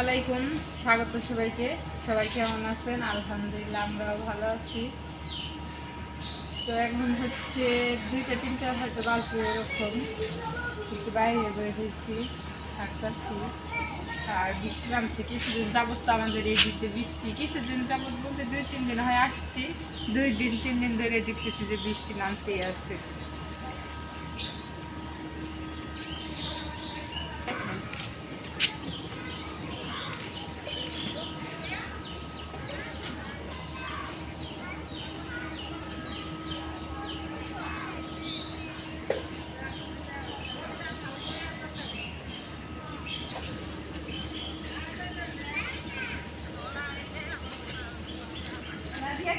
আলাইকুম, স্বাগত সবাইকে। সবাই কেমন আছেন? আলহামদুলিল্লাহ, আমরাও ভালো আছি। তো এখন হচ্ছে দুইটা, তিনটা হয়তো বাজবে এরকম। একটু বাইরে বের হয়েছি, হাঁটতেছি। আর বৃষ্টি নামছে, কিছুদিন যাবত তো আমাদের এই দিকে বৃষ্টি। কিছুদিন যাবত বলতে দুই, তিন দিন হয় আসছি। দুই দিন, তিন দিন ধরে দেখতেছি যে বৃষ্টি নামতেই আছে।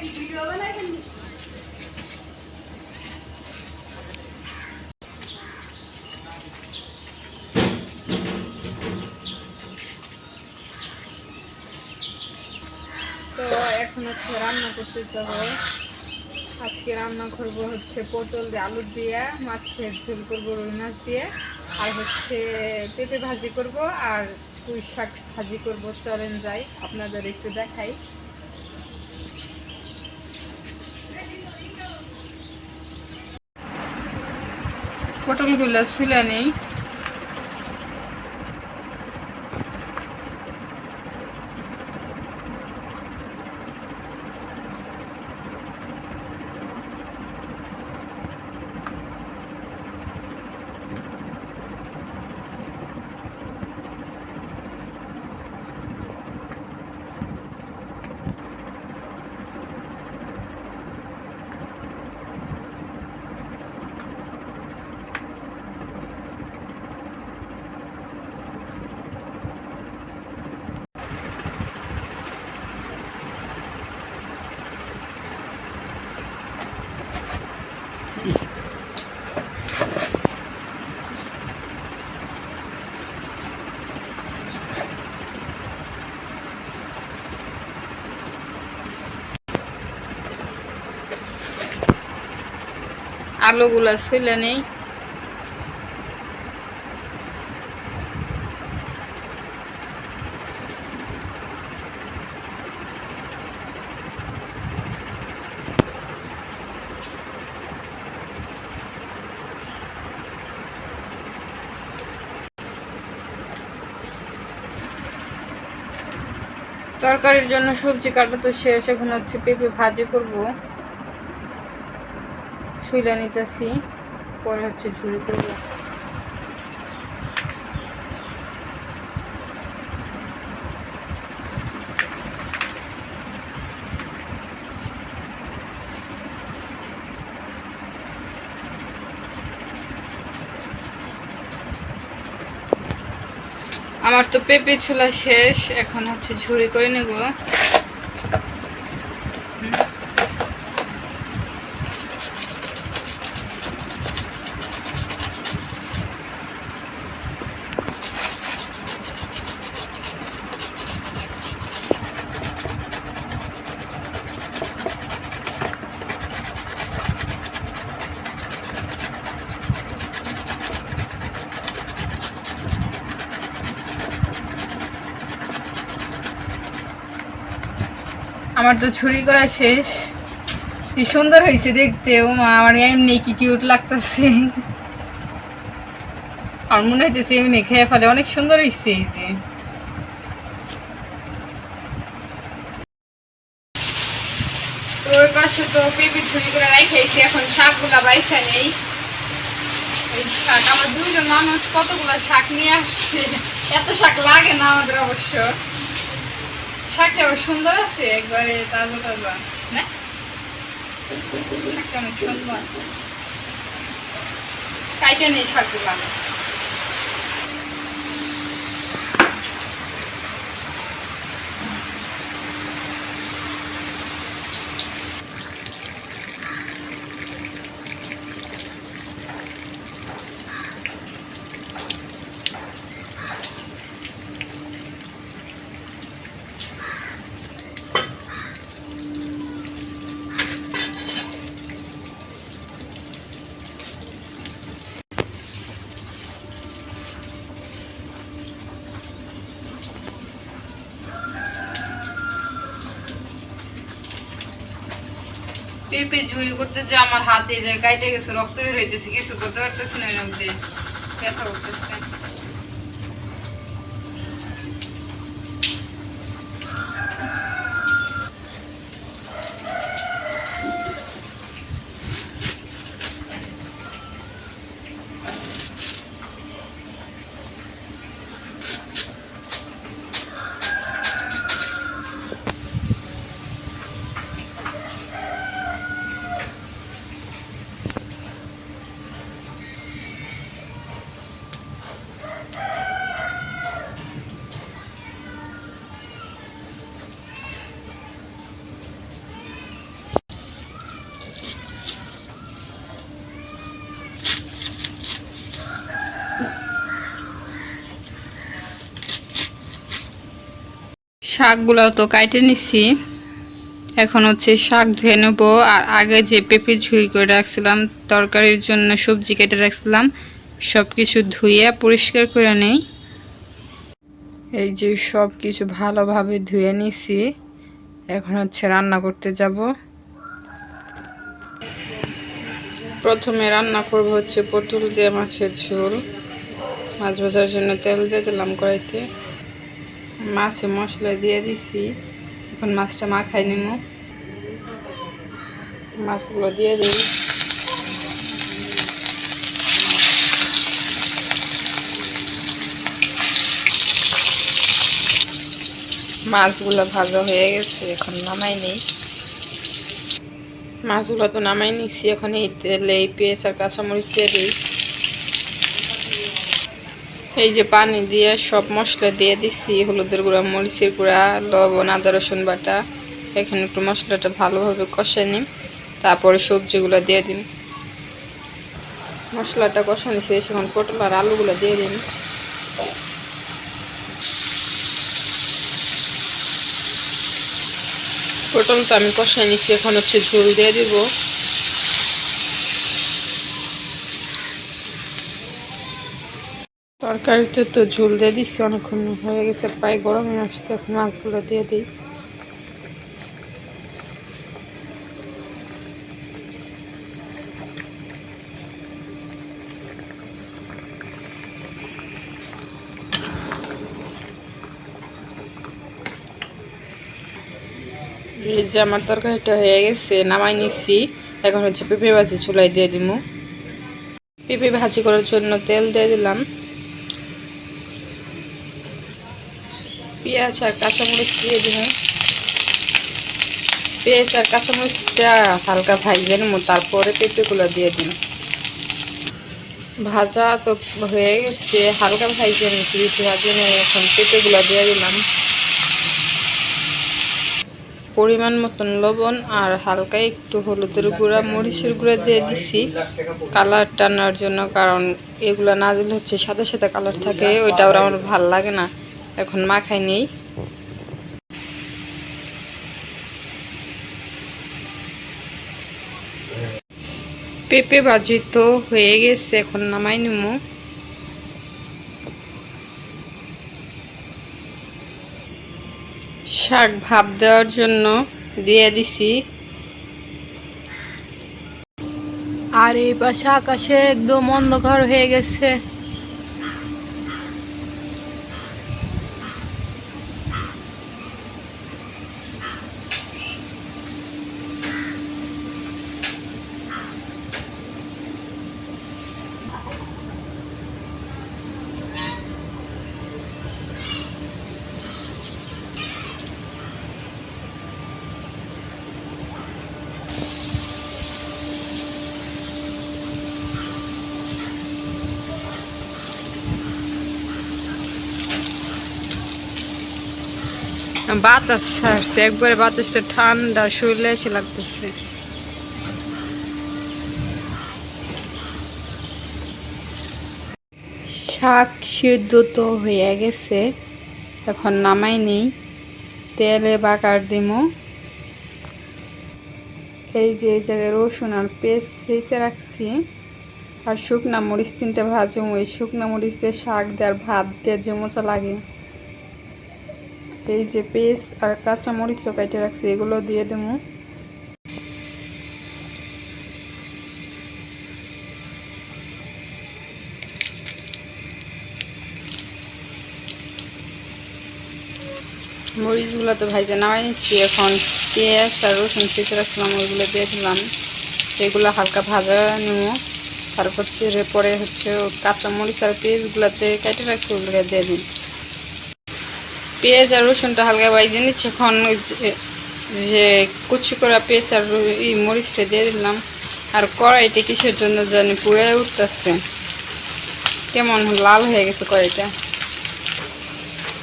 তো এখন হচ্ছে রান্না করতে যাব আজকে রান্না করব হচ্ছে পটল দিয়ে আলু দিয়ে মাছের ঝোল করব রুই মাছ দিয়ে, আর হচ্ছে পেঁপে ভাজি করব আর পুঁই শাক ভাজি করব। চলেন যাই, আপনাদের একটু দেখাই। পটলগুলো শুলে নেই। আলুগুলো শুলে নেই। তরকারির জন্য সবজি কাটা তো শেষ এখন হচ্ছে পেঁপে ভাজি করব। শুইলা নিতেছি, পরে হচ্ছে ঝুড়ি করব আমার তো পেঁপে ছোলা শেষ, এখন হচ্ছে ঝুড়ি করে নেব। আমার তো ছুরি করা শেষ। কি সুন্দর হয়েছে দেখতে, ও মা, আমার এমনি কি কিউট লাগতেছে। আমার মনে হইতেছে এমনি খেয়ে ফেলে, অনেক সুন্দর হয়েছে এই যে। পাশে তো ছুরি করে এখন শাকগুলা বাইসা নেই। এই শাক, আমার দুইজন মানুষ কতগুলো শাক নিয়ে আসছে? এত শাক লাগে না আমাদের অবশ্য। শাকটা সুন্দর আছে একবারে তাজা তাজা না? শাকটা অনেক সুন্দর। কাইটা নেই শাকগুলা পেঁপে ঝুড়ি করতে যে আমার হাতে যায় কাইটে গেছে, রক্ত বের হইতেছে, কিছু করতে পারতেছি না দিয়ে। ব্যথা করতেছে। শাকগুলো তো কাটে নিছি। এখন হচ্ছে শাক ধুয়ে নেব। আর আগে যে পেঁপে ঝুড়ি করে রাখছিলাম, তরকারির জন্য সবজি কেটে রাখছিলাম সব কিছু ধুয়ে পরিষ্কার করে নেই। এই যে সব কিছু ভালোভাবে ধুয়ে নিছি। এখন হচ্ছে রান্না করতে যাব। প্রথমে রান্না করব হচ্ছে পটল দিয়ে মাছের ঝোল। মাছ ভাজার জন্য তেল দিয়ে দিলাম কড়াইতে। মাছে মশলা দিয়ে দিছি। এখন মাছটা মাখাই নিব মাছগুলো দিয়ে দিই। মাছগুলো ভাজা হয়ে গেছে, এখন নামাই নেই। মাছগুলো তো নামাই নিছি, এখন এই তেলে এই পেঁয়াজ আর কাঁচামরিচ দিয়ে দিই। এই যে পানি দিয়ে সব মশলা দিয়ে দিছি, হলুদের গুঁড়া, মরিচের গুঁড়া, লবণ, আদা, রসুন বাটা। এখানে একটু মশলাটা ভালোভাবে কষে নিই তারপরে সবজিগুলো দিয়ে দিন মশলাটা কষানো শেষ, এখন পটল আর আলুগুলো দিয়ে দিন পটলটা আমি কষাই নিচ্ছি, এখন হচ্ছে ঝোল দিয়ে দিব। তরকারিতে তো ঝোল দিয়ে দিচ্ছি অনেকক্ষণ হয়ে গেছে, প্রায় গরমে আসছে, এখন মাছগুলো দিয়ে দিই। এই যে আমার তরকারিটা হয়ে গেছে, নামাই নিচ্ছি এখন হচ্ছে পেঁপে ভাজি চুলাই দিয়ে দিব পেঁপে ভাজি করার জন্য তেল দিয়ে দিলাম। পেঁয়াজ আর কাঁচামরিচ দিয়ে দিলাম। পেঁয়াজ আর কাঁচামরিচটা হালকা ভাজবে নেব তারপরে পেঁপেগুলো দিয়ে দিন। ভাজা তো হয়ে গেছে, হালকা ভাজবে নিচ্ছি বেশি ভাজে এখন পেঁপেগুলো দিয়ে দিলাম। পরিমাণ মতন লবণ আর হালকা একটু হলুদের গুঁড়া, মরিচের গুঁড়া দিয়ে দিছি। কালার টানার জন্য, কারণ এগুলো না দিলে হচ্ছে সাদা সাদা কালার থাকে, ওইটা ওরা আমার ভালো লাগে না। এখন মাখাই নেই। পেঁপে ভাজি তো হয়ে গেছে, এখন নামাই নিমু। শাক ভাপ দেওয়ার জন্য দিয়ে দিছি। আর এই পাশে আকাশে একদম অন্ধকার হয়ে গেছে। বাতাস ছাড়ছে, একবারে বাতাসটা ঠান্ডা শরীরে এসে লাগতেছে। শাক সিদ্ধ তো হয়ে গেছে, এখন নামাই নেই। তেলে বাকার দিম। এই যে এই জায়গায় রসুন আর পেস্ট সেইসে রাখছি। আর শুকনা মরিচ, তিনটে ভাজুম। ওই শুকনা মরিচ দিয়ে শাক দেওয়ার ভাত দিয়ে যে মজা লাগে। এই যে পেস্ট আর কাঁচামরিচও কাইটে রাখছি, এগুলো দিয়ে দেবো। মরিচগুলো তো ভাইজে নামাই নিচ্ছি এখন। পেঁয়াজ আর রসুন ছেঁচে রাখলাম ওইগুলো দিয়ে দিলাম। এগুলো হালকা ভাজা নেব। তারপর চেড়ে পরে হচ্ছে কাঁচা মরিচ আর পেঁয়াজগুলো যে কেটে রাখছি ওগুলো দিয়ে দিন পেঁয়াজ আর রসুনটা হালকা ভাইজে নিচ্ছি। এখন যে- কুচি করা পেঁয়াজ আর এই মরিচটা দিয়ে দিলাম। আর কড়াইটা কিসের জন্য জানি পুড়ে উঠতেছে। কেমন লাল হয়ে গেছে কড়াইটা।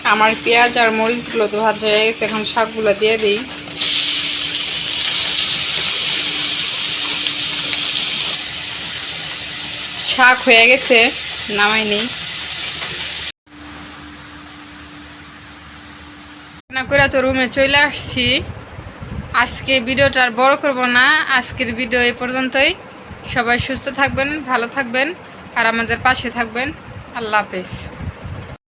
আমার পেঁয়াজ আর মরিচগুলো তো ভাজা হয়ে গেছে, এখন শাকগুলো দিয়ে দিই। শাক হয়ে গেছে, নামাই নেই। করে তো রুমে চলে আসছি। আজকে ভিডিওটা আর বড় করব না। আজকের ভিডিও এ পর্যন্তই। সবাই সুস্থ থাকবেন, ভালো থাকবেন, আর আমাদের পাশে থাকবেন। আল্লাহ হাফেজ।